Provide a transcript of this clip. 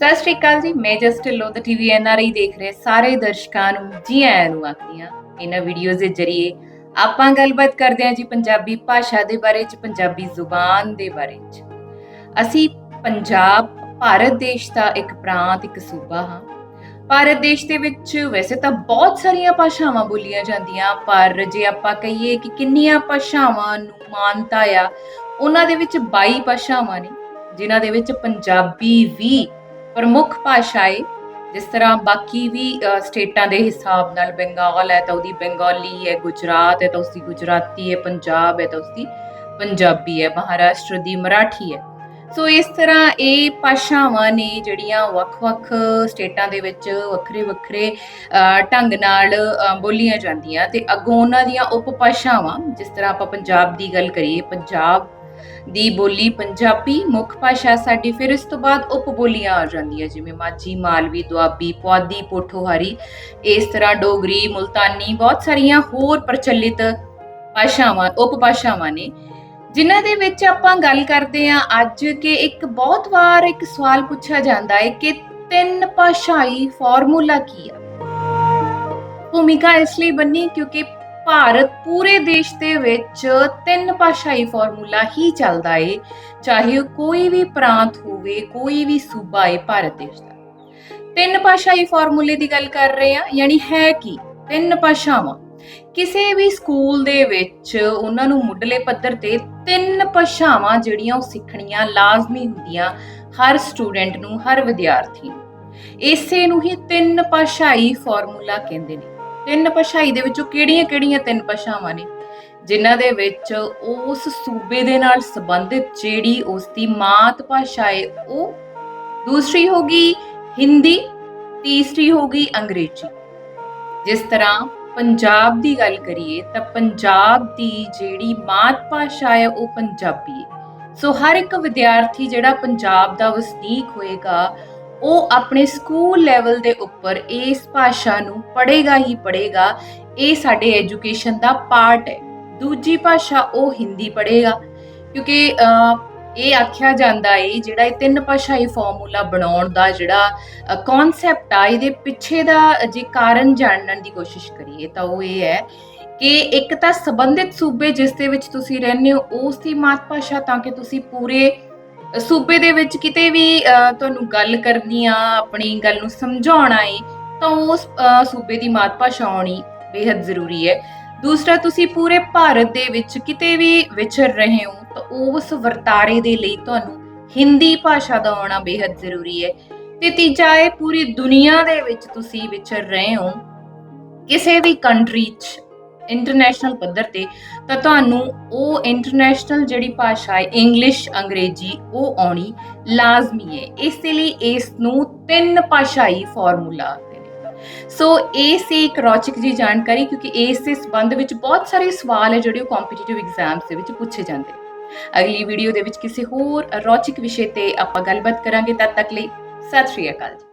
ਸਤਿ ਸ਼੍ਰੀ ਅਕਾਲ ਜੀ, ਮੈਂ ਜਸਟ ਲੋ ਦਾ ਟੀਵੀ ਐਨਆਰਆਈ ਦੇਖ ਰਹੇ ਸਾਰੇ ਦਰਸ਼ਕਾਂ ਨੂੰ, ਜੀ ਆਇਆਂ ਨੂੰ ਆਖਦੀ ਹਾਂ। ਇਹਨਾਂ ਵੀਡੀਓਜ਼ ਦੇ ਜ਼ਰੀਏ ਆਪਾਂ ਗੱਲਬਾਤ ਕਰਦੇ ਹਾਂ ਜੀ ਪੰਜਾਬੀ ਭਾਸ਼ਾ ਦੇ ਬਾਰੇ ਚ, ਪੰਜਾਬੀ ਜ਼ੁਬਾਨ ਦੇ ਬਾਰੇ ਚ। ਅਸੀਂ ਪੰਜਾਬ, ਭਾਰਤ ਦੇਸ਼ ਦਾ ਇੱਕ ਪ੍ਰਾਂਤ, ਇੱਕ ਸੂਬਾ ਹਾਂ। ਭਾਰਤ ਦੇਸ਼ ਦੇ ਵਿੱਚ ਵੈਸੇ ਤਾਂ ਬਹੁਤ ਸਾਰੀਆਂ ਭਾਸ਼ਾਵਾਂ ਬੋਲੀਆਂ ਜਾਂਦੀਆਂ, ਪਰ ਜੇ ਆਪਾਂ ਕਹੀਏ ਕਿ ਕਿੰਨੀਆਂ ਭਾਸ਼ਾਵਾਂ ਨੂੰ ਮਾਨਤਾ ਆ, ਉਹਨਾਂ ਦੇ ਵਿੱਚ 22 ਭਾਸ਼ਾਵਾਂ ਨੇ, ਜਿਨ੍ਹਾਂ ਦੇ ਵਿੱਚ ਪੰਜਾਬੀ ਵੀ ਪ੍ਰਮੁੱਖ ਭਾਸ਼ਾ ਹੈ ਜਿਸ ਤਰ੍ਹਾਂ ਬਾਕੀ ਵੀ ਸਟੇਟਾਂ ਦੇ ਹਿਸਾਬ ਨਾਲ ਬੰਗਾਲ ਹੈ ਤਾਂ ਉਹਦੀ ਬੰਗਾਲੀ ਹੈ, ਗੁਜਰਾਤ ਹੈ ਤਾਂ ਉਸਦੀ ਗੁਜਰਾਤੀ ਹੈ, ਪੰਜਾਬ ਹੈ ਤਾਂ ਉਸਦੀ ਪੰਜਾਬੀ ਹੈ, ਮਹਾਰਾਸ਼ਟਰ ਦੀ ਮਰਾਠੀ ਹੈ। ਸੋ ਇਸ ਤਰ੍ਹਾਂ ਇਹ ਭਾਸ਼ਾਵਾਂ ਨੇ ਜਿਹੜੀਆਂ ਵੱਖ-ਵੱਖ ਸਟੇਟਾਂ ਦੇ ਵਿੱਚ ਵੱਖਰੇ ਵੱਖਰੇ ਢੰਗ ਨਾਲ ਬੋਲੀਆਂ ਜਾਂਦੀਆਂ ਤੇ ਅੱਗੋਂ ਉਹਨਾਂ ਦੀਆਂ ਉਪਭਾਸ਼ਾਵਾਂ ਜਿਸ ਤਰ੍ਹਾਂ ਆਪਾਂ ਪੰਜਾਬ ਦੀ ਗੱਲ ਕਰੀਏ, ਪੰਜਾਬ ਦੀ ਬੋਲੀ ਪੰਜਾਬੀ, ਮੁੱਖ ਭਾਸ਼ਾ ਸਾਡੀ, ਫਿਰ ਇਸ ਤੋਂ ਬਾਅਦ ਉਪ ਬੋਲੀਆਂ ਆ ਜਾਂਦੀਆਂ, ਜਿਵੇਂ ਮਾਝੀ, ਮਾਲਵੀ, ਦੁਆਬੀ, ਪੁਆਧੀ, ਪੋਠੋਹਾਰੀ, ਇਸ ਤਰ੍ਹਾਂ ਡੋਗਰੀ, ਮੁਲਤਾਨੀ, ਬਹੁਤ ਸਾਰੀਆਂ ਹੋਰ ਪ੍ਰਚਲਿਤ ਭਾਸ਼ਾਵਾਂ, ਉਪ ਭਾਸ਼ਾਵਾਂ ਨੇ, ਜਿਨ੍ਹਾਂ ਦੇ ਵਿੱਚ ਆਪਾਂ ਗੱਲ ਕਰਦੇ ਹਾਂ ਅੱਜ ਕਿ ਇੱਕ ਬਹੁਤ ਵਾਰ ਇੱਕ ਸਵਾਲ ਪੁੱਛਿਆ ਜਾਂਦਾ ਹੈ ਕਿ ਤਿੰਨ ਭਾਸ਼ਾਈ ਫਾਰਮੂਲਾ ਕੀ ਆ? ਭੂਮਿਕਾ ਇਸ ਲਈ ਬੰਨੀ ਕਿਉਂਕਿ ਭਾਰਤ ਪੂਰੇ ਦੇਸ਼ ਦੇ ਵਿੱਚ ਤਿੰਨ ਭਾਸ਼ਾਈ ਫਾਰਮੂਲਾ ਹੀ ਚੱਲਦਾ ਏ, ਚਾਹੇ ਉਹ ਕੋਈ ਵੀ ਪ੍ਰਾਂਤ ਹੋਵੇ, ਕੋਈ ਵੀ ਸੂਬਾ ਏ ਭਾਰਤ ਦੇਸ਼ ਦਾ। ਤਿੰਨ ਭਾਸ਼ਾਈ ਫਾਰਮੂਲੇ ਦੀ ਗੱਲ ਕਰ ਰਹੇ ਆ ਯਾਨੀ ਹੈ ਕੀ? ਤਿੰਨ ਭਾਸ਼ਾਵਾਂ। ਕਿਸੇ ਵੀ ਸਕੂਲ ਦੇ ਵਿੱਚ ਉਹਨਾਂ ਨੂੰ ਮੁੱਢਲੇ ਪੱਧਰ ਤੇ ਤਿੰਨ ਭਾਸ਼ਾਵਾਂ ਜਿਹੜੀਆਂ ਉਹ ਸਿੱਖਣੀਆਂ ਲਾਜ਼ਮੀ ਹੁੰਦੀਆਂ ਹਰ ਸਟੂਡੈਂਟ ਨੂੰ, ਹਰ ਵਿਦਿਆਰਥੀ ਨੂੰ। ਇਸੇ ਨੂੰ ਹੀ ਤਿੰਨ ਭਾਸ਼ਾਈ ਫਾਰਮੂਲਾ ਕਹਿੰਦੇ ਨੇ। ਤਿੰਨ ਭਾਸ਼ਾਈ ਦੇ ਵਿੱਚੋਂ ਕਿਹੜੀਆਂ-ਕਿਹੜੀਆਂ ਤਿੰਨ ਭਾਸ਼ਾਵਾਂ ਨੇ? ਜਿਨ੍ਹਾਂ ਦੇ ਵਿੱਚ ਉਸ ਸੂਬੇ ਦੇ ਨਾਲ ਸੰਬੰਧਿਤ ਜਿਹੜੀ ਉਸ ਦੀ ਮਾਤ ਭਾਸ਼ਾ ਹੈ, ਉਹ ਦੂਸਰੀ ਹੋਗੀ ਹਿੰਦੀ, ਤੀਸਰੀ ਹੋਗੀ ਅੰਗਰੇਜ਼ੀ। ਜਿਸ ਤਰ੍ਹਾਂ ਪੰਜਾਬ ਦੀ ਗੱਲ ਕਰੀਏ ਤਾਂ ਪੰਜਾਬ ਦੀ ਜਿਹੜੀ ਮਾਤ ਭਾਸ਼ਾ ਹੈ, ਉਹ ਪੰਜਾਬੀ ਹੈ। ਸੋ ਹਰ ਇੱਕ ਵਿਦਿਆਰਥੀ ਜਿਹੜਾ ਪੰਜਾਬ ਦਾ ਵਸਨੀਕ ਹੋਏਗਾ ਉਹ ਆਪਣੇ ਸਕੂਲ ਲੈਵਲ ਦੇ ਉੱਪਰ ਇਸ ਭਾਸ਼ਾ ਨੂੰ ਪੜ੍ਹੇਗਾ ਹੀ ਪੜ੍ਹੇਗਾ। ਇਹ ਸਾਡੇ ਐਜੂਕੇਸ਼ਨ ਦਾ ਪਾਰਟ ਹੈ। ਦੂਜੀ ਭਾਸ਼ਾ ਉਹ ਹਿੰਦੀ ਪੜ੍ਹੇਗਾ। ਕਿਉਂਕਿ ਇਹ ਆਖਿਆ ਜਾਂਦਾ ਏ, ਜਿਹੜਾ ਇਹ ਤਿੰਨ ਭਾਸ਼ਾਈ ਫਾਰਮੂਲਾ ਬਣਾਉਣ ਦਾ ਜਿਹੜਾ ਕਨਸੈਪਟ ਆ, ਇਹਦੇ ਪਿੱਛੇ ਦਾ ਜੇ ਕਾਰਨ ਜਾਣਨ ਦੀ ਕੋਸ਼ਿਸ਼ ਕਰੀਏ ਤਾਂ ਉਹ ਇਹ ਹੈ ਕਿ ਇੱਕ ਤਾਂ ਸੰਬੰਧਿਤ ਸੂਬੇ ਜਿਸ ਦੇ ਵਿੱਚ ਤੁਸੀਂ ਰਹਿੰਦੇ ਹੋ, ਉਸ ਦੀ ਮਾਤ ਭਾਸ਼ਾ ਤਾਂ ਕਿ ਤੁਸੀਂ ਪੂਰੇ ਸੂਬੇ ਦੇ ਵਿੱਚ ਕਿਤੇ ਵੀ ਤੁਹਾਨੂੰ ਗੱਲ ਕਰਨੀ ਆ, ਆਪਣੀ ਗੱਲ ਨੂੰ ਸਮਝਾਉਣਾ ਏ, ਤਾਂ ਉਸ ਸੂਬੇ ਦੀ ਮਾਤ ਭਾਸ਼ਾ ਆਉਣੀ ਬੇहद ਜ਼ਰੂਰੀ ਹੈ ਦੂਸਰਾ, ਤੁਸੀਂ ਪੂਰੇ ਭਾਰਤ ਦੇ ਵਿੱਚ ਕਿਤੇ ਵੀ ਵਿਚਰ ਰਹੇ ਹੋ, ਤਾਂ ਉਸ ਵਰਤਾਰੇ ਦੇ ਲਈ ਤੁਹਾਨੂੰ ਹਿੰਦੀ ਭਾਸ਼ਾ ਦਾ ਆਉਣਾ ਬੇहद ਜ਼ਰੂਰੀ ਹੈ ਤੇ ਤੀਜਾ ਇਹ ਪੂਰੀ ਦੁਨੀਆ ਦੇ ਵਿੱਚ ਤੁਸੀਂ ਵਿਚਰ ਰਹੇ ਹੋ, ਕਿਸੇ ਵੀ ਕੰਟਰੀ 'ਚ ਇੰਟਰਨੈਸ਼ਨਲ ਪੱਧਰ ਤੇ, ਤਾਂ ਤੁਹਾਨੂੰ ਉਹ ਇੰਟਰਨੈਸ਼ਨਲ ਜਿਹੜੀ ਭਾਸ਼ਾ ਹੈ ਇੰਗਲਿਸ਼ ਅੰਗਰੇਜ਼ੀ, ਉਹ ਆਉਣੀ ਲਾਜ਼ਮੀ ਹੈ। ਇਸ ਲਈ ਇਸ ਨੂੰ ਤਿੰਨ ਭਾਸ਼ਾਈ ਫਾਰਮੂਲਾ ਆਖਦੇ ਸੋ ਇਹ ਸੀ ਇੱਕ ਰੌਚਕ ਜੀ ਜਾਣਕਾਰੀ, ਕਿਉਂਕਿ ਇਸ ਦੇ ਸੰਬੰਧ ਵਿੱਚ ਬਹੁਤ ਸਾਰੇ ਸਵਾਲ ਹੈ, ਜਿਹੜੇ ਉਹ ਕੰਪੀਟੀਟਿਵ ਐਗਜ਼ਾਮਸ ਦੇ ਵਿੱਚ ਪੁੱਛੇ ਜਾਂਦੇ ਨੇ। ਅਗਲੀ ਵੀਡੀਓ ਦੇ ਵਿੱਚ ਕਿਸੇ ਹੋਰ ਰੌਚਕ ਵਿਸ਼ੇ ਤੇ ਆਪਾਂ ਗੱਲਬਾਤ ਕਰਾਂਗੇ। ਤਦ ਤੱਕ ਲਈ ਸਤਿ ਸ਼੍ਰੀ ਅਕਾਲ ਜੀ।